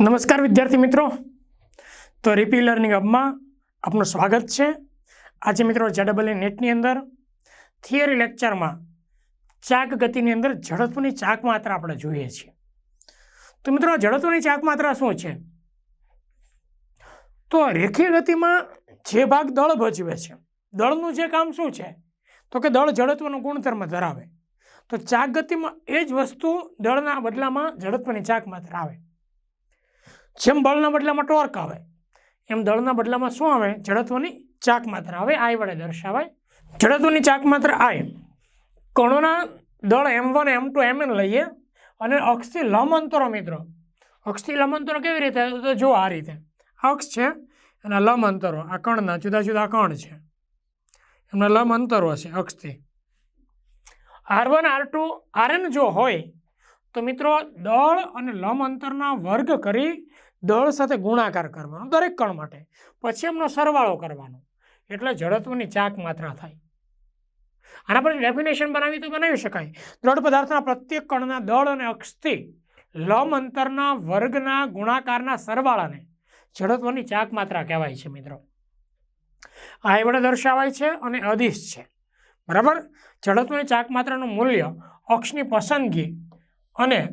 નમસ્કાર વિદ્યાર્થી મિત્રો. તો રીપી લર્નિંગ હબમાં આપનું સ્વાગત છે. આજે મિત્રો જેડબલ નેટની અંદર થિયરી લેક્ચરમાં ચાક ગતિની અંદર ઝડપની ચાક માત્રા આપણે જોઈએ છીએ. તો મિત્રો ઝડપની ચાક માત્રા શું છે? તો રેખીય ગતિમાં જે ભાગ દળ ભજવે છે, દળનું જે કામ શું છે? તો કે દળ જડત્વનો ગુણધર્મ ધરાવે. તો ચાક ગતિમાં એ જ વસ્તુ દળના બદલામાં ઝડપની ચાક માત્રા આવે. જેમ બળના બદલામાં ટોર્ક આવે, એમ દળના બદલામાં શું આવે? જડત્વની ચાક માત્રા આવે આઈ વડે દર્શાવાય. જડત્વની ચાક માત્રા આય કણોના દળ M one M two M N લઈએ અને અક્ષથી લંબ અંતરો મિત્રો. અક્ષથી લંબ અંતરો કેવી રીતે? તો જો આ રીતે. અક્ષ છે આ લંબ અંતરો આ કણના જુદા જુદા કણ છે. એમના લંબ અંતરો છે અક્ષથી. R one R two R N જો હોય, તો મિત્રો દળ અને લંબ અંતરના વર્ગ કરી દળ સાથે ગુણાકાર કરવાનો, દરેક કણ માટે. પછી એમનો સરવાળો કરવાનો. એટલે જડત્વની ચાક માત્રા થાય. આના પર ડેફિનેશન બનાવી તો બનાવી શકાય. દ્રઢ પદાર્થના પ્રત્યેક કણના દળ અને અક્ષથી લંબ અંતરના વર્ગના ગુણાકારના સરવાળાને જડત્વની ચાક માત્રા કહેવાય છે મિત્રો. આ વડે દર્શાવાય છે અને અદિશ છે. બરાબર? જડત્વની ચાક માત્રાનું મૂલ્ય અક્ષની પસંદગી અને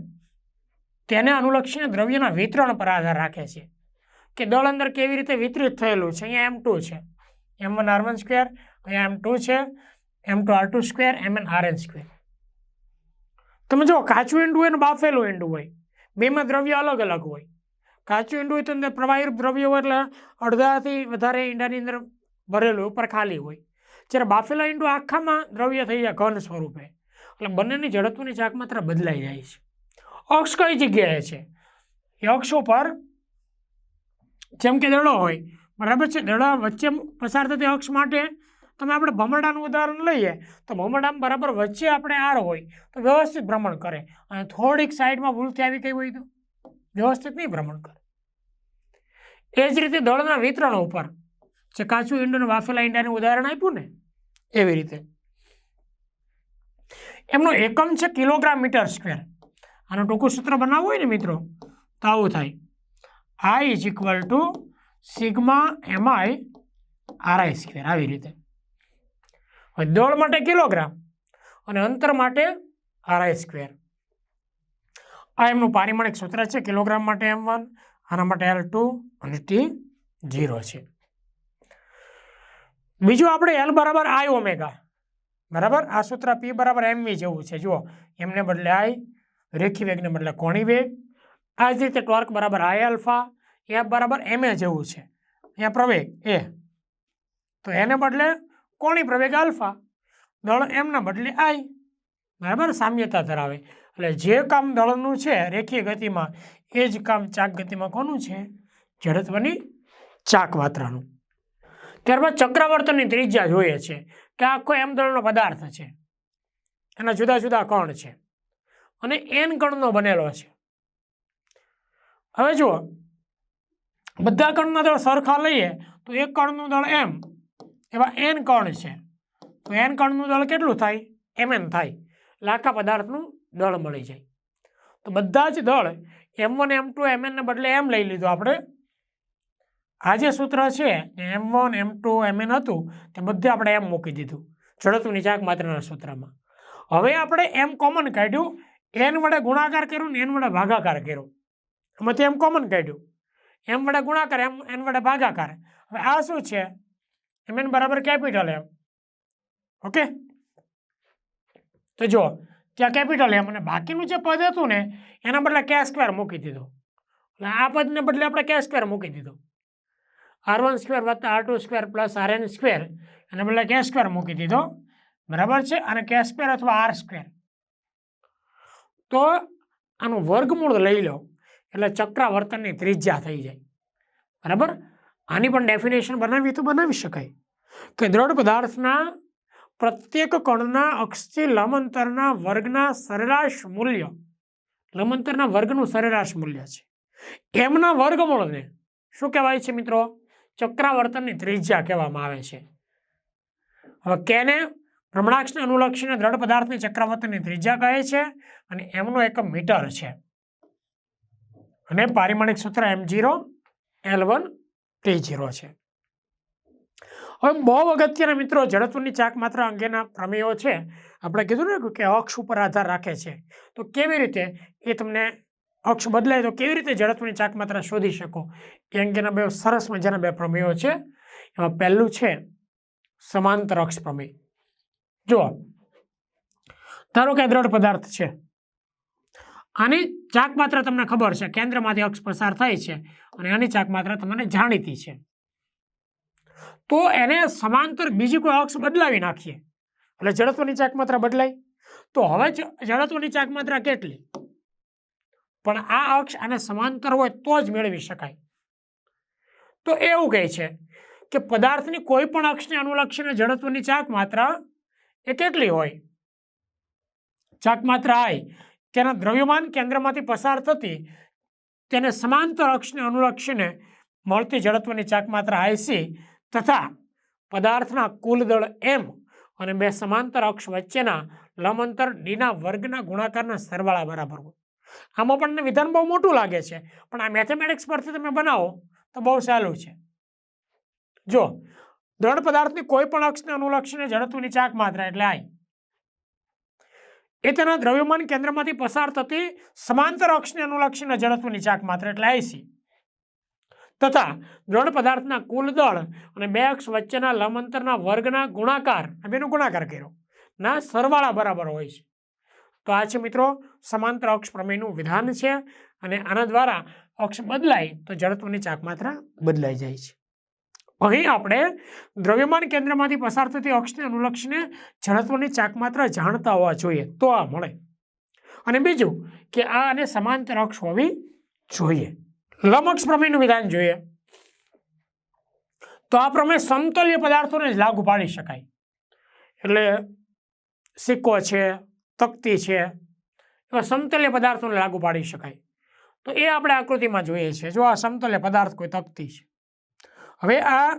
તેને અનુલક્ષીને દ્રવ્યના વિતરણ પર આધાર રાખે છે. કે દળ અંદર કેવી રીતે વિતરિત થયેલું છે? અહીંયા એમ ટુ છે. M one R one square અહીંયા એમ ટુ છે. M two R two square M N R N square તમે જો, કાચું ઈંડું હોય ને બાફેલું ઈંડું હોય, બેમાં દ્રવ્ય અલગ અલગ હોય. કાચું ઈંડું હોય તો અંદર પ્રવાહી દ્રવ્ય હોય એટલે અડધાથી વધારે ઈંડાની અંદર ભરેલું ઉપર ખાલી હોય. જ્યારે બાફેલા ઈંડું આખામાં દ્રવ્ય થઈ જાય ઘન સ્વરૂપે. એટલે બંનેની ઝડપની ચાક માત્ર બદલાઈ જાય છે. અક્ષ કઈ જગ્યાએ છે? એ અક્ષ ઉપર જેમ કે દડો હોય, બરાબર છે? દડા વચ્ચે પસાર થતી અક્ષ માટે તમે આપણે ભમરડાનું ઉદાહરણ લઈએ, તો ભમરડામાં બરાબર વચ્ચે આપણે આર હોય, તો વ્યવસ્થિત ભ્રમણ કરે. અને થોડીક સાઈડમાં ભૂલથી આવી ગઈ હોય તો? વ્યવસ્થિત નહીં ભ્રમણ કરે. એ જ રીતે દળના વિતરણ ઉપર, જે કાચું ઈંડું વાફેલા ઈંડાનું ઉદાહરણ આપ્યું ને, એવી રીતે. એમનો એકમ છે કિલોગ્રામ મીટર સ્ક્વેર. આનું ટૂંકું સૂત્ર બનાવવું હોય ને મિત્રો, તો આવું થાય. I is equal to sigma M I R I square આવી રીતે. હવે દળ માટે કિલોગ્રામ અને અંતર માટે આરઆઈ સ્ક્વેર આ એમનું પારિમાણિક સૂત્ર છે કિલોગ્રામ માટે એમ વન આના માટે એલ ટુ અને ટી ઝીરો છે. બીજું આપણે એલ બરાબર આઈ ઓમેગા બરાબર? આ સૂત્ર પી બરાબર એમ વી જેવું છે. જુઓ એમને બદલે આઈ રેખી વેગને બદલે કોણી વેગ. આ જ રીતે ટોર્ક બરાબર આઈ અલ્ફા એ બરાબર એમ એ જેવું છે. અહીંયા પ્રવેગ એ તો એને બદલે કોણી પ્રવેગ આલ્ફા. દળ એમના બદલે આઈ બરાબર? સામ્યતા ધરાવે. એટલે જે કામ દળનું છે, રેખીય ગતિમાં, એ જ કામ ચાક ગતિમાં કોનું છે? જડત્વની ચાક માત્રાનું. ત્યારબાદ ચક્રાવર્તનની ત્રિજ્યા જોઈએ છે કે આખો એમ દળનો પદાર્થ છે. એના જુદા જુદા કોણ છે. અને એન કણનો બનેલો છે. હવે જુઓ. બધા કણના દળ સરખા લઈએ તો એક કણનું દળ એમ એવા એન કણ છે. તો એન કણનું દળ કેટલું થાય? એમ એન થાય. લાખા પદાર્થનું દળ મળી જાય. તો બધા જ દળ એમ વન એમ ટુ એમ એનને બદલે એમ લઈ લીધું આપણે. આ જે સૂત્ર છે M one M two M N હતું, તે બધે આપણે એમ મૂકી દીધું. ઝડપની ચાક માત્રાના સૂત્રમાં. હવે આપણે એમ કોમન કાઢ્યું. એન વડે ગુણાકાર કર્યો ને એન વડે ભાગાકાર કર્યો. એમાંથી એમ કોમન કાઢ્યું. એમ વડે ગુણાકાર, એમ, એન વડે ભાગાકાર. હવે આ શું છે? એમ એન બરાબર કેપિટલ એમ ઓકે? તો જો ત્યાં કેપિટલ એમ અને બાકીનું જે પદ હતું ને, એના બદલે કે સ્ક્વેર મૂકી દીધો. એટલે આ પદને બદલે આપણે કે સ્ક્વેર મૂકી દીધો. આર વન સ્ક્વેર વત્તા R two square plus R N square એને બદલે કે સ્ક્વેર મૂકી દીધો. બરાબર છે? અને કે સ્ક્વેર અથવા આર સ્ક્વેર તો આનું વર્ગમૂળ લઈ લો. એટલે ચક્રાવર્તનની ત્રિજ્યા થઈ જાય. બરાબર? આની પણ ડેફિનેશન બનાવી તો બનાવી શકાય. કે દ્રઢ પદાર્થના પ્રત્યેક કણના અક્ષથી લંબંતરના વર્ગના સરેરાશ મૂલ્ય. લંબંતરના વર્ગનું સરેરાશ મૂલ્ય છે. એમના વર્ગમૂળને શું કહેવાય છે મિત્રો? ચક્રાવર્તનની ત્રિજ્યા કહેવામાં આવે છે. હવે કેને ભ્રમણાક્ષને અનુલક્ષીને દ્રઢ પદાર્થની ચક્રવર્તની ત્રિજ્યા કહે છે અને એમનો એકમ મીટર છે. અને પારિમાણિક સૂત્ર M zero, L one, T zero છે. હવે બહુ અગત્યના મિત્રો, જડત્વની ચાક માત્ર અંગેના પ્રમેયો છે. આપણે કીધું ને કે અક્ષ ઉપર આધાર રાખે છે. તો કેવી રીતે એ તમને અક્ષ બદલાય તો કેવી રીતે જડત્વની ચાક માત્રા શોધી શકો? એ અંગેના બે સરસ મજાના બે પ્રમેયો છે. એમાં પહેલું છે, સમાંતર અક્ષ પ્રમેય. જુઓ. ધારો કે દ્રઢ પદાર્થ છે. આની ચાક માત્રા તમને ખબર છે. કેન્દ્રમાંથી અક્ષ પસાર થાય છે અને આની ચાક માત્રા તમને જાણીતી છે. તો એને સમાંતર બીજી કોઈ અક્ષ બદલાવી નાખીએ. એટલે જડત્વની ચાક માત્રા બદલાય. તો હવે જ જડત્વની ચાક માત્રા કેટલી? પણ આ અક્ષ આને સમાંતર હોય તો જ મેળવી શકાય. તો એવું કહે છે કે પદાર્થની કોઈ પણ અક્ષને અનુલક્ષીને જડત્વની ચાક માત્રા એ કેટલી હોય? ચાક માત્રા આઈ તેના દ્રવ્યમાન કેન્દ્રમાંથી પસાર થતી તેને સમાંતર અક્ષને અનુલક્ષીને મળતી જડત્વની ચાક માત્રા આઈસી તથા પદાર્થના કુલ દળ એમ અને બે સમાંતર અક્ષ વચ્ચેના લંબંતર ડીના વર્ગના ગુણાકારના સરવાળા બરાબર હોય. આમાં પણ વિધાન બહુ મોટું લાગે છે. પણ આ મેથેમેટિક્સ પરથી તમે બનાવો તો બહુ સહેલું છે. જો દ્રઢ પદાર્થની કોઈ પણ અક્ષને અનુલક્ષીને જડત્વની ચાક માત્રા એટલે આઈ એ તેના દ્રવ્યમાન કેન્દ્રમાંથી પસાર થતી સમાંતર અક્ષને અનુલક્ષીને જડત્વની ચાક માત્રા એટલે આઈસી તથા દ્રઢ પદાર્થના કુલ દળ અને બે અક્ષ વચ્ચેના લમંતરના વર્ગના ગુણાકાર, આ બેનો ગુણાકાર કર્યો. ના, સરવાળા બરાબર હોય છે. તો આ છે મિત્રો, સમાંતર અક્ષ પ્રમેયનું વિધાન છે અને આના દ્વારા અક્ષ બદલાય તો જડત્વની ચાક માત્રા બદલાઈ જાય છે. અહીં આપણે દ્રવ્યમાન કેન્દ્રમાંથી પસાર થતી અક્ષને અનુલક્ષીને જડત્વની ચાકમાત્રા જાણતા હોવા જોઈએ. તો આ મળે. અને બીજું કે આ અને સમાંતર અક્ષ હોવી જોઈએ. લમક્ષ પ્રમેયનું વિધાન જોઈએ. તો આ પ્રમેય સમતલ્ય પદાર્થોને જ લાગુ પાડી શકાય. એટલે સિક્કો છે, તકતી છે, એવા સમતલ્ય પદાર્થોને લાગુ પાડી શકાય. તો એ આપણે આકૃતિમાં જોઈએ છીએ જો આ સમતલ્ય પદાર્થ કોઈ તકતી છે હવે આ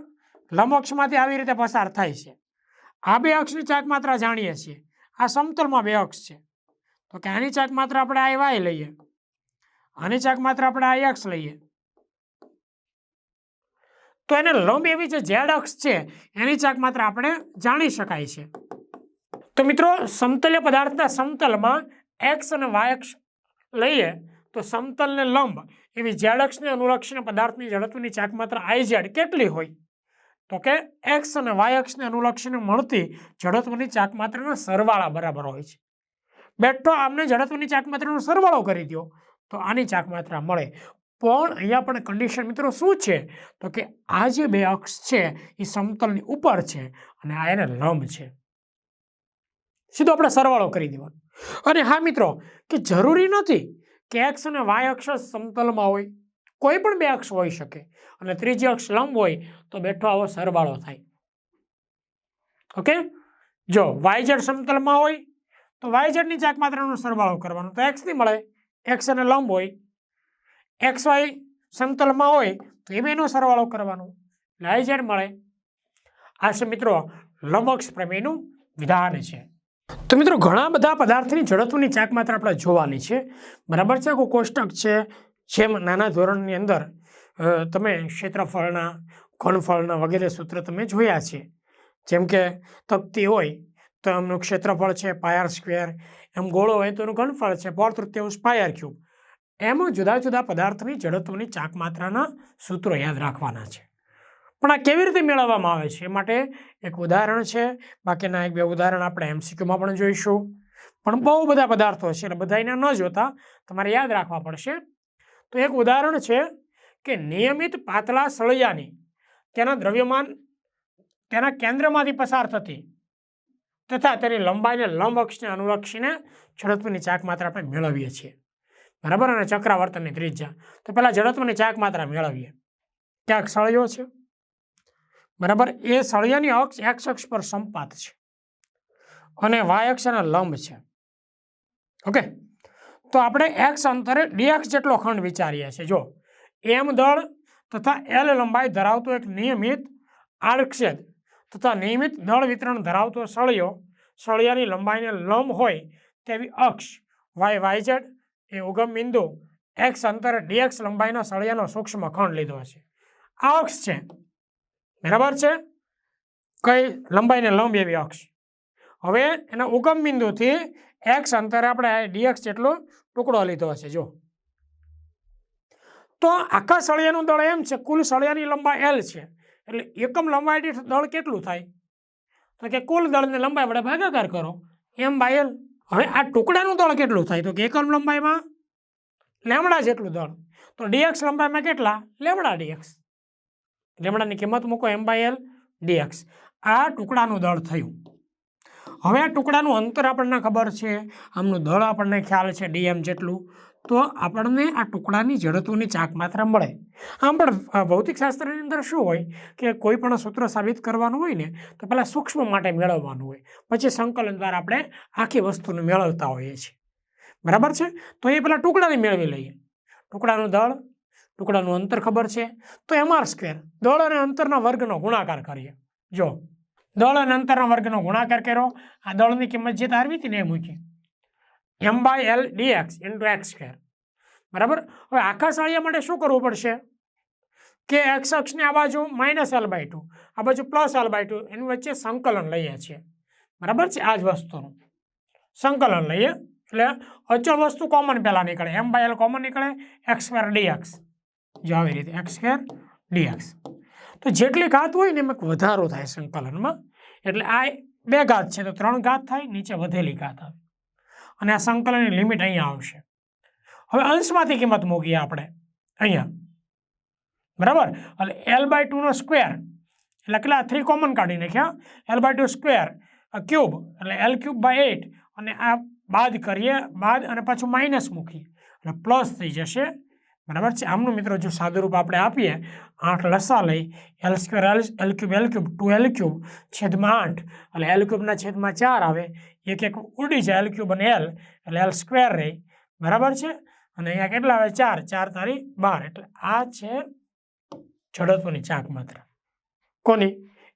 લંબઅક્ષમાંથી આવી રીતે પસાર થાય છે. આ બે અક્ષની ચાક માત્રા જાણીએ છીએ. આ સમતલમાં બે અક્ષ છે. તો કે આની ચાક માત્રા આપણે આ વાય લઈએ. આની ચાક માત્રા આપણે આ અક્ષ લઈએ. તો એને લંબ એવી જે ઝેડ અક્ષ છે, એની ચાક માત્રા આપણે જાણી શકાય છે. તો મિત્રો, સમતલ્ય પદાર્થના સમતલમાં એક્સ અને વાય અક્ષ લઈએ. તો સમતલને લંબ, એવી ઝેડ અક્ષને અનુલક્ષીને પદાર્થની જડત્વની ચાક માત્ર આઈ કેટલી હોય? તો કે એક્સ અને વાય અક્ષને અનુલક્ષીને મળતી જડત્વની ચાક માત્રાના સરવાળા બરાબર હોય છે. બેઠો આમને જડત્વની ચાક માત્રાનો સરવાળો કરી દો તો આની ચાક માત્રા મળે. પણ અહીંયા પણ કન્ડિશન મિત્રો શું છે? તો કે આ જે બે અક્ષ છે, એ સમતલની ઉપર છે અને આ એને લંબ છે. સીધો આપણે સરવાળો કરી દેવાનો. અને હા મિત્રો, કે જરૂરી નથી કે એક્સ અને વાય અક્ષ સમતલમાં હોય, કોઈ પણ બે અક્ષ હોઈ શકે અને ત્રીજી અક્ષ લંબ હોય, તો બેઠો આવો સરવાળો થાય. ઓકે? જો વાયઝેડ સમતલમાં હોય, તો વાયઝેડની ચાક માત્રાનો સરવાળો કરવાનો. તો એક્સ નહીં મળે એક્સ અને લંબ હોય. એક્સ વાય સમતલમાં હોય, તો એ બેનો સરવાળો કરવાનો. વાયઝેડ મળે. આ છે મિત્રો, લંબક્ષ પ્રમેયનું વિધાન છે. તો મિત્રો, ઘણા બધા પદાર્થની જડત્વની ચાક માત્રા આપણે જોવાની છે. બરાબર છે? કોઈ કોષ્ટક છે. જેમ નાના ધોરણની અંદર તમે ક્ષેત્રફળના, ઘનફળના વગેરે સૂત્ર તમે જોયા છે. જેમ કે, તકતી હોય તો એમનું ક્ષેત્રફળ છે, પાયર સ્ક્વેર. એમ ગોળો હોય તો એનું ઘનફળ છે. પોર તૃતીયાંશ પાયર ક્યુબ. એમ જુદા જુદા પદાર્થની જડત્વની ચાક માત્રાના સૂત્રો યાદ રાખવાના છે. પણ આ કેવી રીતે મેળવવામાં આવે છે? એ માટે એક ઉદાહરણ છે. બાકીના એક બે ઉદાહરણ આપણે એમસીક્યુમાં પણ જોઈશું. પણ બહુ બધા પદાર્થો છે એટલે બધાને ન જોતા તમારે યાદ રાખવા પડશે. તો એક ઉદાહરણ છે કે નિયમિત પાતળા સળિયાની તેના દ્રવ્યમાન તેના કેન્દ્રમાંથી પસાર થતી તથા તેની લંબાઈને લંબ અક્ષને અનુલક્ષીને જડત્વની ચાક માત્રા આપણે મેળવીએ છીએ. બરાબર? અને ચક્રાવર્તનની ત્રિજ્યા. તો પહેલાં જડત્વની ચાક માત્રા મેળવીએ. ક્યાંક સળિયો છે. બરાબર? એ સળિયાની અક્ષ એક્સ અક્ષ પર સંપાત છે. અને વાય અક્ષ અને લંબ છે. ઓકે તો આપણે એક્સ અંતરે ડીએક્સ જેટલો ખંડ વિચારીએ છીએ. જો એમ દળ તથા એલ લંબાઈ ધરાવતો એક નિયમિત આડક્ષેદ તથા નિયમિત દળ વિતરણ ધરાવતો સળિયો સળિયાની લંબાઈને લંબ હોય તેવી અક્ષ વાય વાય ઝેડ એ ઉગમ બિંદુ એક્સ અંતરે ડીએક્સ લંબાઈના સળિયાનો સૂક્ષ્મ ખંડ લીધો છે. આ અક્ષ છે. બરાબર છે? કઈ લંબાઈને લંબ એવી અક્ષ. હવે એના ઉગમ બિંદુથી એક્સ અંતરે આપણે ડીએક્સ જેટલો ટુકડો લીધો છે જો તો આખા સળિયાનું દળ એમ છે, કુલ સળિયાની લંબાઈ એલ છે. એટલે એકમ લંબાઈ દીઠ દળ કેટલું થાય? તો કે કુલ દળને લંબાઈ વડે ભાગાકાર કરો એમ બાય એલ હવે આ ટુકડાનું દળ કેટલું થાય? તો કે એકમ લંબાઈમાં લેમડા જેટલું દળ. તો ડીએક્સ લંબાઈમાં કેટલા? લેમડા ડીએક્સ લેમડાની કિંમત મૂકો એમ બાય એલ ડીએક્સ આ ટુકડાનું દળ થયું. હવે આ ટુકડાનું અંતર આપણને ખબર છે. આમનું દળ આપણને ખ્યાલ છે ડીએમ જેટલું. તો આપણને આ ટુકડાની જડત્વની ચાક માત્રા મળે. આમ પણ ભૌતિકશાસ્ત્રની અંદર શું હોય કે કોઈ પણ સૂત્ર સાબિત કરવાનું હોય ને, તો પહેલાં સૂક્ષ્મ માટે મેળવવાનું હોય. પછી સંકલન દ્વારા આપણે આખી વસ્તુને મેળવતા હોઈએ છીએ. બરાબર છે? તો એ પહેલાં ટુકડાને મેળવી લઈએ. ટુકડાનું દળ ટુકડાનું અંતર ખબર છે? તો એમ આર સ્ક્વેર. દળ અને અંતરના વર્ગનો ગુણાકાર કરીએ. જો, દળ અને અંતરના વર્ગનો ગુણાકાર કર્યો, આ દળની કિંમત જે તારવી હતી ને એ મૂકી. M by L D X into X square બરાબર? હવે આખા સાળિયા માટે શું કરવું પડશે? કે એક્સ અક્ષની આ બાજુ માઇનસ એલ બાય ટુ આ બાજુ પ્લસ એલ બાય ટુ એની વચ્ચે સંકલન લઈએ છીએ. બરાબર છે? આ જ વસ્તુનું. સંકલન લઈએ. એટલે અચળ વસ્તુ કોમન પહેલાં નીકળે. એમ બાય એલ કોમન નીકળે એક્સ સ્ક્વેર ડીએક્સ જો આવી રીતે એક્સ સ્કેર ડીએક્સ તો જેટલી ઘાત હોય ને એમાં વધારો થાય સંકલનમાં. એટલે આ બે ઘાત છે, તો ત્રણ ઘાત થાય, નીચે વધેલી ઘાત આવે. અને આ સંકલનની લિમિટ અહીંયા આવશે. હવે અંશમાંથી કિંમત મૂકીએ આપણે. અહીંયા. બરાબર? એટલે એલ બાય ટુનો સ્ક્વેર એટલે કેટલા? થ્રી કોમન કાઢી નાખ્યા. L by two square cube એટલે એલ ક્યુબ બાય એટ અને આ બાદ કરીએ, બાદ અને પાછું માઇનસ મૂકીએ. એટલે પ્લસ થઈ જશે બરાબર છે? આમનું મિત્રો જો સાદુરૂપ આપણે આપીએ, આઠ લસા લઈ L square L L cube L cube two L cube છેદમાં આઠ. એટલે એલ ક્યુબના છેદમાં ચાર આવે. એક એક ઉડી જાય એલ ક્યુબ અને એલ એટલે એલ સ્ક્વેર રહી. બરાબર છે? અને અહીંયા કેટલા આવે? ચાર. ચાર તારી બાર. એટલે આ છે જડત્વની ચાક માત્રા. કોની?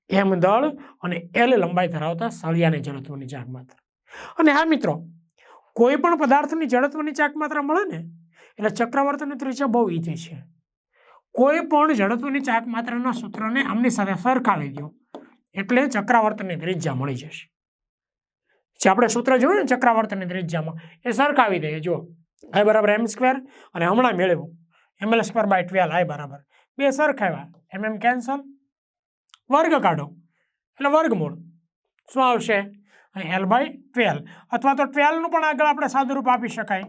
એમ દળ અને એલ લંબાઈ ધરાવતા સળિયાની જડત્વની ચાક માત્ર. અને હા મિત્રો, કોઈ પણ પદાર્થની જડત્વની ચાક માત્રા મળે ને એટલે ચક્રવર્તની ત્રિજ્યા બહુ ઈઝી છે. કોઈ પણ જડત્વની ચાક માત્રાના સૂત્રને આમની સાથે સરખાવી દો, એટલે ચક્રાવર્તની ત્રિજ્યા મળી જશે. જે આપણે સૂત્ર જોયું ને ચક્રાવર્તનની ત્રિજ્યામાં, એ સરખાવી દઈએ. જો આઈ બરાબર એમ સ્ક્વેર અને હમણાં મેળવ્યું. M L square by twelve I બરાબર. બે સરખાવ્યા. એમ એમ કેન્સલ વર્ગ કાઢો. એટલે વર્ગમૂળ. શું આવશે? એલ બાય ટ્વેલ્વ અથવા તો ટ્વેલ્વનું પણ આગળ આપણે સાદુરૂપ આપી શકાય.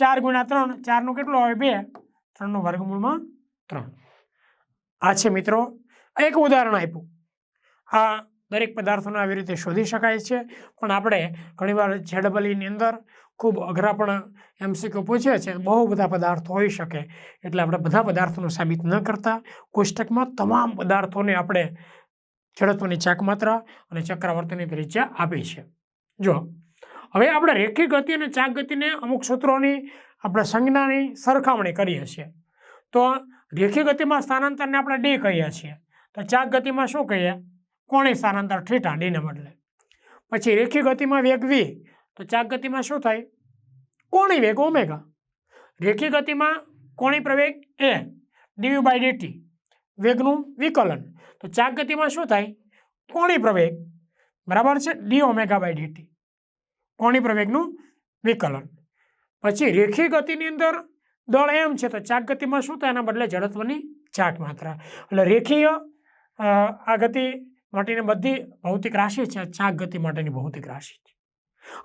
ચાર ગુણ્યા ત્રણ, ચારનું કેટલું આવે? બે. ત્રણનું વર્ગમૂળમાં ત્રણ. આ છે મિત્રો, એક ઉદાહરણ આપ્યું. આ દરેક પદાર્થોને આવી રીતે શોધી શકાય છે, પણ આપણે ઘણીવાર જેડબલીની અંદર ખૂબ અઘરા પણ એમસીક્યુ પૂછે છે, બહુ બધા પદાર્થો હોઈ શકે. એટલે આપણે બધા પદાર્થોને સાબિત ન કરતા. કોષ્ટકમાં તમામ પદાર્થોને આપણે જડત્વની ચાકમાત્રા અને ચક્રાવર્તની ત્રિજ્યા આપી છે. જો હવે આપણે રેખી ગતિ અને ચાક ગતિને અમુક સૂત્રોની, આપણે સંજ્ઞાની સરખામણી કરીએ છીએ. તો રેખી ગતિમાં સ્થાનાંતરને આપણે ડી કહીએ છીએ. તો ચાક ગતિમાં શું કહીએ? કોણી સ્થાનાંતર ઠીઠા ડીને બદલે. પછી રેખી ગતિમાં વેગ વી, તો ચાક ગતિમાં શું થાય? કોણી વેગ ઓમેગા. રેખી ગતિમાં કોણી પ્રવેગ એ D U by D T વેગનું વિકલન. તો ચાક ગતિમાં શું થાય? કોણી પ્રવેગ. બરાબર છે? ડી ઓમેગા બાય ડીટી કોણી પ્રવેગનું વિકલન. પછી રેખી ગતિની અંદર દળ એમ છે તો ચાક ગતિમાં શું થાય એના બદલે જડત્વની ચાક માત્રા. એટલે રેખીય આ ગતિ માટેની બધી ભૌતિક રાશિ છે, ચાક ગતિ માટેની ભૌતિક રાશિ છે.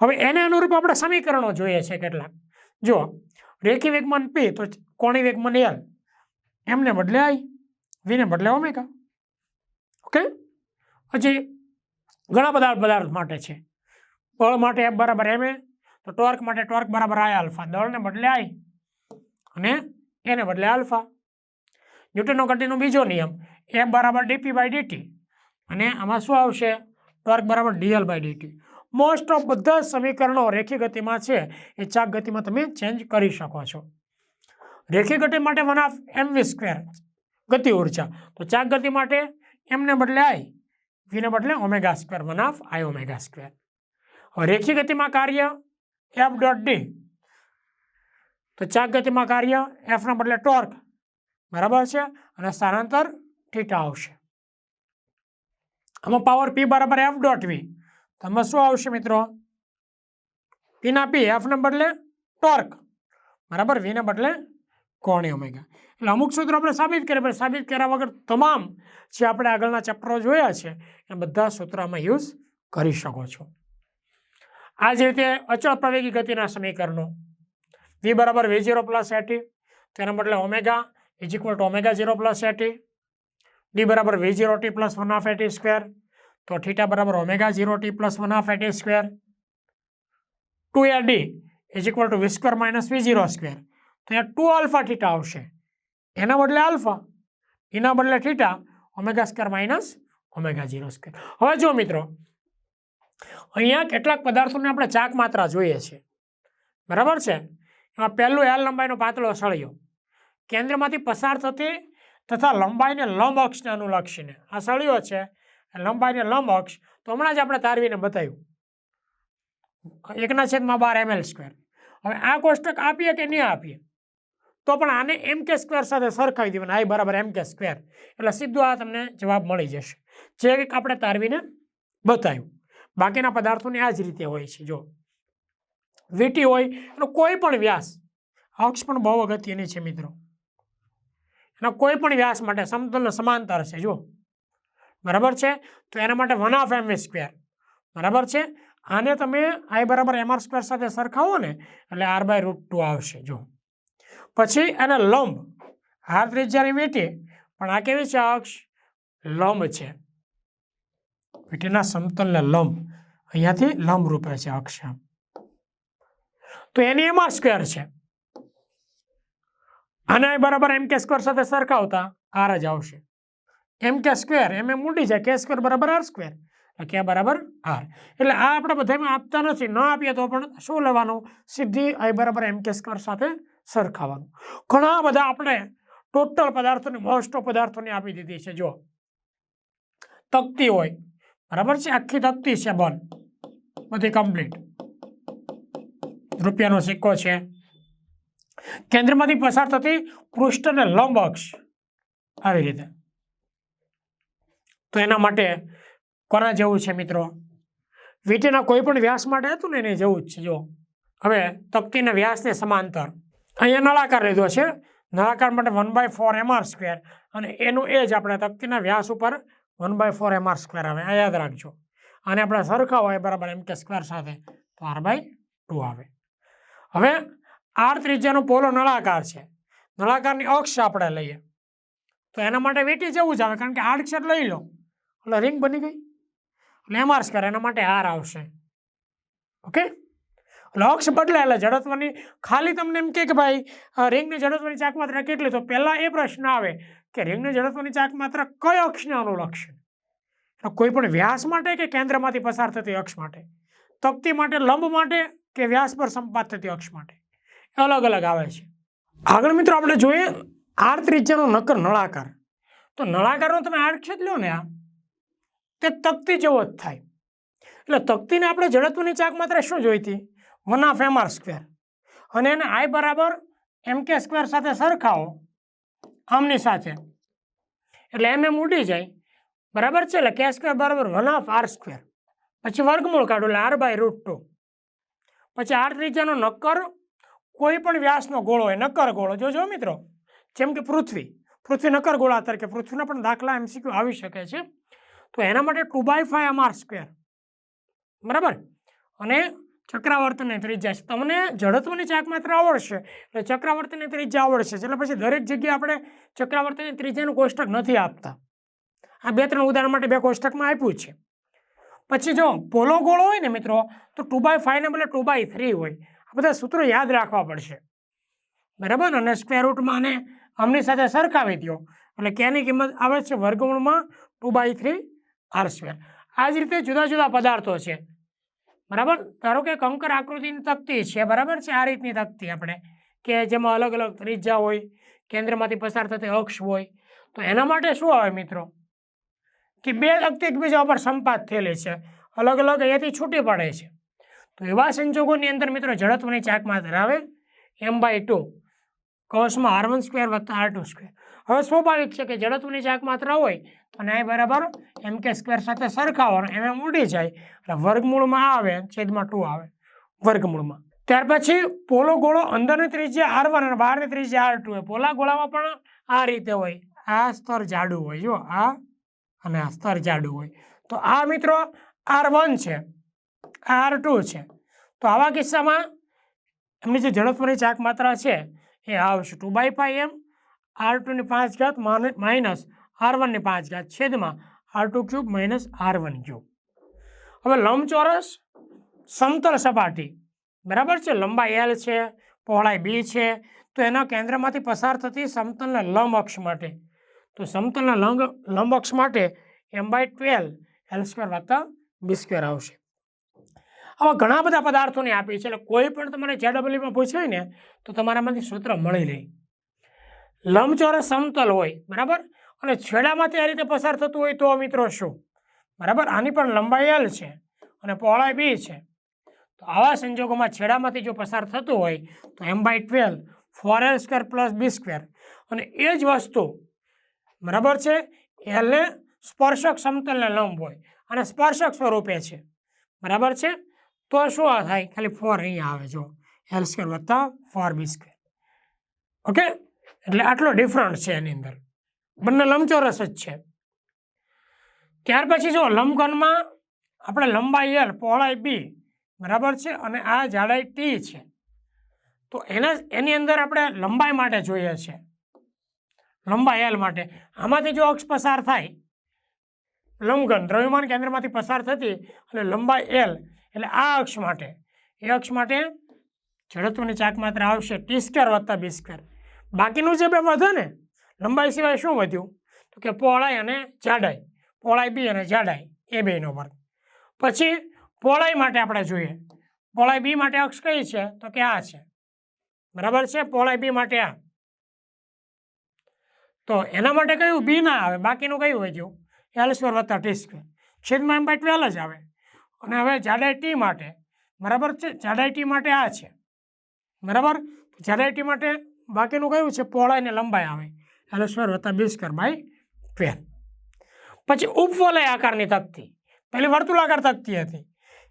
હવે એને અનુરૂપ આપણે સમીકરણો જોઈએ છે કેટલાક. જો રેખી વેગમાન પી તો કોણી વેગમાન એલ એમને બદલે આઈ વીને બદલે ઓમેગા. ઓકે? હજી ઘણા બધા પદાર્થ માટે છે. બળ માટે એફ બરાબર એમ એ તો ટોર્ક માટે ટોર્ક બરાબર આય આલ્ફા દળને બદલે આઈ અને એને બદલે આલ્ફા ન્યૂટનનો ગતિનો બીજો નિયમ એફ બરાબર ડીપી બાય ડીટી અને આમાં શું આવશે? ટોર્ક બરાબર D L by D T most of બધા સમીકરણો રેખી ગતિમાં છે, એ ચાક ગતિમાં તમે ચેન્જ કરી શકો છો. રેખી ગતિ માટે one of M V square ગતિ ઊર્જા, તો ચાક ગતિ માટે એમને બદલે આઈ વીને બદલે omega square one of I omega square રેખી ગતિમાં કાર્ય એફ ડોટ ડી તો ચાક ગતિમાં કાર્ય એફના બદલે ટોર્ક બરાબર છે? અને સ્થાનાંતર ટીટા આવશે. આમાં પાવર પી બરાબર એફ ડોટ વી તો આમાં શું આવશે મિત્રો? પીના પી એફના બદલે ટોર્ક બરાબર? વીના બદલે કોણે ઓમેગા એટલે અમુક સૂત્રો આપણે સાબિત કર્યા, પણ સાબિત કર્યા વગર તમામ જે આપણે આગળના ચેપ્ટરો જોયા છે, એ બધા સૂત્રો અમે યુઝ કરી શકો છો. આ જ રીતે અચળ પ્રવેગી ગતિના સમીકરણો. વી બરાબર વી ઝીરો પ્લસ એટી તેના બદલે omega is equal to omega zero plus A T D બરાબર V zero T plus one half A T square તો થીટા બરાબર omega zero T plus one half A T square two A D is equal to V square minus V zero square તો અહીંયા to alpha theta આવશે. એના બદલે alpha એના બદલે theta omega square minus omega zero square હવે જો મિત્રો અહીંયા કેટલાક પદાર્થોને આપણે ચાક માત્રા જોઈએ છે બરાબર છે? એમાં પહેલું એલ લંબાઈનો પાતળો સળિયો. કેન્દ્રમાંથી પસાર થતી તથા લંબાઈને લંબ અક્ષને અનુલક્ષીને. આ સળિયો છે લંબાઈને લંબ અક્ષ તો હમણાં જ આપણે તારવીને બતાવ્યું. એકના છેદમાં બાર એમએલ સ્ક્વેર હવે આ કોષ્ટક આપીએ કે નહીં આપીએ? તો પણ આને એમ કે સ્ક્વેર સાથે સરખાવી દેવાના. આઈ બરાબર એમ કે સ્ક્વેર એટલે સીધું આ તમને જવાબ મળી જશે. જે કંઈક આપણે તારવીને બતાવ્યું. બાકીના પદાર્થોની આ જ રીતે હોય છે, જો. વીટી હોય એનો કોઈ પણ વ્યાસ અક્ષ પણ બહુ અગત્યની છે મિત્રો. એના કોઈ પણ વ્યાસ માટે સમતલ સમાંતર છે, જો. બરાબર છે? તો એના માટે વન હાફ એમ સ્ક્વેર બરાબર છે? આને તમે આઈ બરાબર એમ આર સ્ક્વેર સાથે સરખાવો ને, એટલે આર બાય રૂટ ટુ આવશે, જો. પછી એને લંબ, હાર ત્રિજ્યાની વીટી, પણ આ કેવી છે અક્ષ? લંબ છે. વીટીના સમતલને લંબ. અહીંયાથી લંબ રૂપે છે અક્ષ તો એની એમ સ્કવેર છે. આના બરાબર એમ કે સ્ક્વેર સાથે સરખાવતા આર જ આવશે. એમ કે સ્ક્વેર, એમ એમ મૂડી છે. કે સ્ક્વેર બરાબર આર સ્ક્વેર? કે બરાબર આર. એટલે આ આપણે બધામાં આપતા નથી. ન આપીએ તો પણ શું લેવાનું? સીધી આઈ બરાબર એમ કે સ્ક્વેર સાથે સરખાવાનું. ઘણા બધા આપણે ટોટલ પદાર્થોની, મોસ્ટ ઓફ પદાર્થોની આપી દીધી છે. જો, તકતી હોય બરાબર છે? આખી તકતી છે બોલ. બધી કમ્પ્લીટ રૂપિયાનો સિક્કો છે. કેન્દ્રમાંથી પસાર થતી પૃષ્ઠ અને લંબ અક્ષ આવી રીતે. તો એના માટે કોના જેવું છે મિત્રો? વીટીના કોઈ પણ વ્યાસ માટે હતું ને એને જેવું જ છે જો હવે તકતીના વ્યાસને સમાંતર. અહીંયા નળાકાર લીધો છે. નળાકાર માટે one by four M R square અને એનું એ જ આપણે તકતીના વ્યાસ ઉપર one by four M R square આવે, આ યાદ રાખજો. અને આપણે સરખા હોય, બરાબર, એમ કે સ્ક્વેર સાથે. તો આર બાય ટુ આવે. હવે આર ત્રિજ્યાનો પોલો નળાકાર છે. નળાકારની અક્ષ આપણે લઈએ. તો એના માટે વીટી જવું જ આવે, કારણ કે આર ક્ષેત્ર લઈ લો. એટલે રિંગ બની ગઈ. એટલે એમ આર સ્ક્વેર એના માટે આર આવશે. ઓકે એટલે અક્ષ બદલે, એટલે જડત્વની, ખાલી તમને એમ કે ભાઈ રિંગની જડત્વની ચાકમાત્રા કેટલી તો પહેલાં એ પ્રશ્ન આવે કે રિંગની જડત્વની ચાક માત્ર કઈ અક્ષને અનુલક્ષે? એટલે કોઈ પણ વ્યાસ માટે કે કેન્દ્રમાંથી પસાર થતી અક્ષ માટે? તકતી માટે લંબ માટે કે વ્યાસ પર સંપાત થતી અક્ષ માટે? અલગ અલગ આવે છે. આગળ મિત્રો આપણે જોઈએ આર ત્રિજ્યાનો નક્કર નળાકાર. તો નળાકારનો તમે આડક્ષેદ લો ને આ તે તકતી જેવો જ થાય. એટલે તકતીને આપણે જડત્વની ચાક માત્ર શું જોઈતી? One half M R square. અને એને આઈ બરાબર એમ કે સ્ક્વેર સાથે સરખાવો. આમની સાથે. એટલે એમ એમ ઉડી જાય. બરાબર છે? એટલે કે સ્ક્વેર બરાબર વન હાફ આર સ્ક્વેર પછી વર્ગમૂળ કાઢો એટલે આર બાય રૂટ ટુ પછી આર ત્રિજ્યાનો નક્કર કોઈ પણ વ્યાસનો ગોળો હોય, નક્કર ગોળો. જોજો મિત્રો. જેમ કે પૃથ્વી. પૃથ્વી નક્કર ગોળા તરીકે, પૃથ્વીના પણ દાખલા એમસીક્યુ આવી શકે છે. તો એના માટે two by five M R square બરાબર? અને ચક્રાવર્તનની ત્રિજ્યા છે. તમને જડત્વની ચાક માત્ર આવડશે, એટલે ચક્રાવર્તનની ત્રિજ્યા આવડશે. એટલે પછી દરેક જગ્યાએ આપણે ચક્રાવર્તનની ત્રિજ્યાનું કોષ્ટક નથી આપતા. આ બે ત્રણ ઉદાહરણ માટે બે કોષ્ટકમાં આપ્યું છે. પછી જો પોલો ગોળો હોય ને મિત્રો, તો ટુ બાય ફાઈવને બદલે ટુ બાય થ્રી હોય. આ બધા સૂત્રો યાદ રાખવા પડશે. બરાબર? અને સ્ક્વેર રૂટમાં આને આમની સાથે સરખાવી દો એટલે કેની કિંમત આવે છે વર્ગમૂળમાં two by three R square આ જ રીતે જુદા જુદા પદાર્થો છે. બરાબર? ધારો કે કંકર આકૃતિની તકતી છે, બરાબર છે? આ રીતની તકતી આપણે. કે જેમાં અલગ અલગ ત્રિજ્યા હોય, કેન્દ્રમાંથી પસાર થતી અક્ષ હોય. તો એના માટે શું આવે મિત્રો? કે બે તકતી એકબીજા ઉપર સંપાત થયેલી છે. અલગ અલગ અહીંયાથી છૂટી પડે છે. તો એવા સંજોગોની અંદર મિત્રો જડત્વની ચાકમાં ધરાવે એમ બાય ટુ કૌંસમાં આર વન સ્ક્વેર વત્તા આર ટુ સ્ક્વેર હવે સ્વાભાવિક છે કે જડત્વની ચાક માત્રા હોય અને આ બરાબર એમ કે સ્ક્વેર સાથે સરખાવવાનું એમ એમ ઉડી જાય. એટલે વર્ગમૂળમાં આવે, છેદમાં ટુ આવે. વર્ગમૂળમાં. ત્યાર પછી પોલો ગોળો અંદરની ત્રિજ્યા આર વન અને બહારની ત્રિજ્યા આર ટુ હોય. પોલા ગોળામાં પણ આ રીતે હોય. આ સ્તર જાડું હોય, જો, આ અને આ સ્તર જાડું હોય. તો આ મિત્રો આર વન છે. આર ટુ છે. તો આવા કિસ્સામાં એમની જે ઝડપની ચાક માત્રા છે, એ આવશે two by five M R ટુની પાંચ ઘાત માઇનસ આર વનની પાંચ ઘાત છેદમાં R two cube minus R one cube. હવે લંબચોરસ સમતલ સપાટી, બરાબર છે? લંબાઈ એલ છે, પહોળાઈ બી છે, તો એના કેન્દ્રમાંથી પસાર થતી સમતલના લંબ અક્ષ માટે. તો સમતલના લંબ લંબ અક્ષ માટે M by twelve L square વત્તા બી સ્ક્વેર આવશે. આવા ઘણા બધા પદાર્થોની આપી છે એટલે કોઈ પણ તમારે જેડબલ્યુમાં પૂછાય ને, તો તમારામાંથી સૂત્ર મળી રહે. લંબચોરસ સમતલ હોય, બરાબર? અને છેડામાંથી આ રીતે પસાર થતું હોય તો મિત્રો શું? બરાબર? આની પણ લંબાઈ એલ છે અને પહોળાઈ બી છે. તો આવા સંજોગોમાં છેડામાંથી જો પસાર થતું હોય, તો M by twelve four L square plus B square અને એ જ વસ્તુ, બરાબર છે? એલને સ્પર્શક સમતલને લંબ હોય અને સ્પર્શક સ્વરૂપે છે. બરાબર છે? તો શું આ થાય? ખાલી ફોર અહીંયા આવે, જો. એલ સ્ક્વેર વત્તા ફોર બી સ્ક્વેર ઓકે એટલે આટલો ડિફરન્ટ છે એની અંદર. બંને લંબચોરસ જ છે. ત્યાર પછી જો લંબઘનમાં આપણે લંબાઈ એલ પહોળાઈ બી બરાબર છે? અને આ જાડાઈ ટી છે. તો એના એની અંદર આપણે લંબાઈ માટે જોઈએ છે. લંબાઈ એલ માટે. આમાંથી જો અક્ષ પસાર થાય લંબઘન દ્રવ્યમાન કેન્દ્રમાંથી પસાર થતી અને લંબાઈ એલ એટલે આ અક્ષ માટે. એ અક્ષ માટે જડત્વની ચાક માત્ર આવશે ટી સ્કેર વત્તા બી સ્ક્વેર બાકીનું જે બે વધે ને, લંબાઈ સિવાય શું વધ્યું? તો કે પહોળાઈ અને જાડાઈ. પહોળાઈ બી અને જાડાઈ, એ બેનો વર્ગ. પછી પહોળાઈ માટે આપણે જોઈએ. પહોળાઈ બી માટે અક્ષ કઈ છે? તો કે આ છે. બરાબર છે? પહોળાઈ બી માટે આ. તો એના માટે કયું? બી ના આવે. બાકીનું કયું વધ્યું? એલ સ્વર વત્તા ટી સ્ક્વેર. છેદમાં એમ બાય ટ્વેલ્વ જ આવે. અને હવે જાડાઈ ટી માટે. બરાબર છે? જાડાઈ ટી માટે આ છે. બરાબર? જાડાઈ ટી માટે બાકીનું કયું છે? પહોળાઈ ને લંબાઈ આવે. એલ સ્વર વત્તા બિસ્કર બાય ટ્વેલ પછી ઉપવલય આકારની તકતી. પહેલી વર્તુળાકાર તકતી હતી.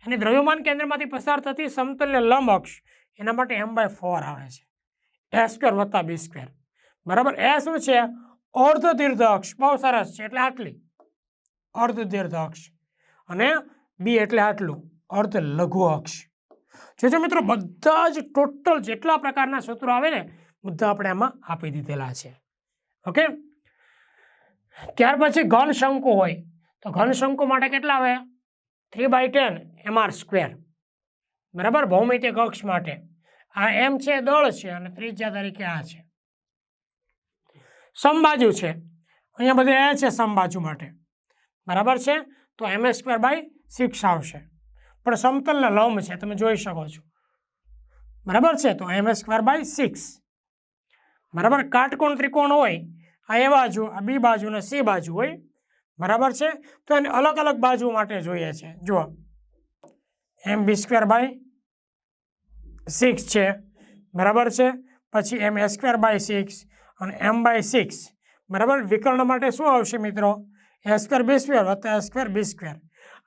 એની દ્રવ્યમાન કેન્દ્રમાંથી પસાર થતી સમતલ્ય લંબ અક્ષ. એના માટે એમ બાય ફોર આવે છે. એ સ્ક્વેર વત્તા બી સ્ક્વેર. બરાબર? એ શું છે? અર્ધ દીર્ઘ અક્ષ. બહુ સરસ છે. એટલે આટલી. અર્ધ દીર્ઘ અક્ષ. અને બી એટલે આટલું. અર્ધ લઘુ અક્ષ જોજો મિત્રો, બધા જ ટોટલ જેટલા પ્રકારના સૂત્રો આવે ને બધા આપણે આમાં આપી દીધેલા છે. ઓકે? ત્યાર પછી ઘન શંકુ હોય. તો ઘન શંકુ માટે કેટલા આવે three by ten M R square બરાબર? ભૌમિતિક અક્ષ માટે. આ એમ છે, દળ છે અને ત્રિજ્યા તરીકે આ છે. સમબાજુ છે. અહીંયા બધે એ છે સમબાજુ માટે. બરાબર છે? તો એમ સ્ક્વેર બાય સિક્સ આવશે. પણ સમતલના લંબ છે, તમે જોઈ શકો છો. બરાબર છે? તો એમ સ્ક્વેર બાય સિક્સ બરાબર? કાટકોણ ત્રિકોણ હોય, આ એ બાજુ, આ બી બાજુ ને સી બાજુ હોય. બરાબર છે? તો એને અલગ અલગ બાજુ માટે જોઈએ છે. જુઓ. M B square by six છે. બરાબર છે? પછી M A square by six અને એમ બાય સિક્સ. બરાબર? વિકર્ણ માટે શું આવશે મિત્રો? એ સ્ક્વેર બી સ્ક્વેર વત્તા એ સ્ક્વેર બી સ્ક્વેર.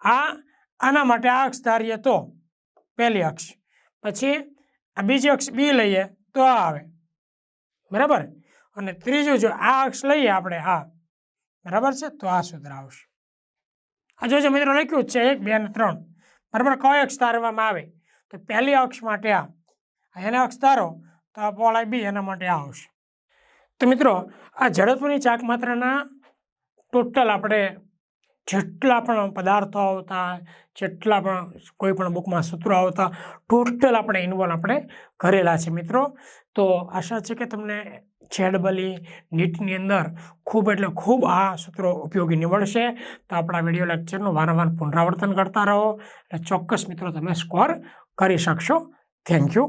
આ, આના માટે આ અક્ષ ધારીએ તો પહેલી અક્ષ. પછી આ બીજી અક્ષ બી લઈએ તો આ આવે. બરાબર? અને ત્રીજું જો આ અક્ષ લઈએ આપણે આ બરાબર છે? તો આ સૂત્ર આવશે. આ જોજો મિત્રો લખ્યું છે, એક, બે અને ત્રણ. બરાબર? કયો અક્ષ તારવામાં આવે? તો પહેલી અક્ષ માટે આ. એને અક્ષ તારો, તો આ પહોળાઈ બી એના માટે આ આવશે. તો મિત્રો, આ ઝડપની ચાક માત્રાના ટોટલ આપણે જેટલા પણ પદાર્થો આવતા, જેટલા પણ કોઈ પણ બુકમાં સૂત્રો આવતા ટોટલ આપણે ઇન્વોલ્વ આપણે કરેલા છે મિત્રો. તો આશા છે કે તમને છેડબલી નીટની અંદર ખૂબ એટલે ખૂબ આ સૂત્રો ઉપયોગી નીવડશે. તો આપણા વીડિયો લેક્ચરનું વારંવાર પુનરાવર્તન કરતા રહો. એટલે ચોક્કસ મિત્રો તમે સ્કોર કરી શકશો. Thank you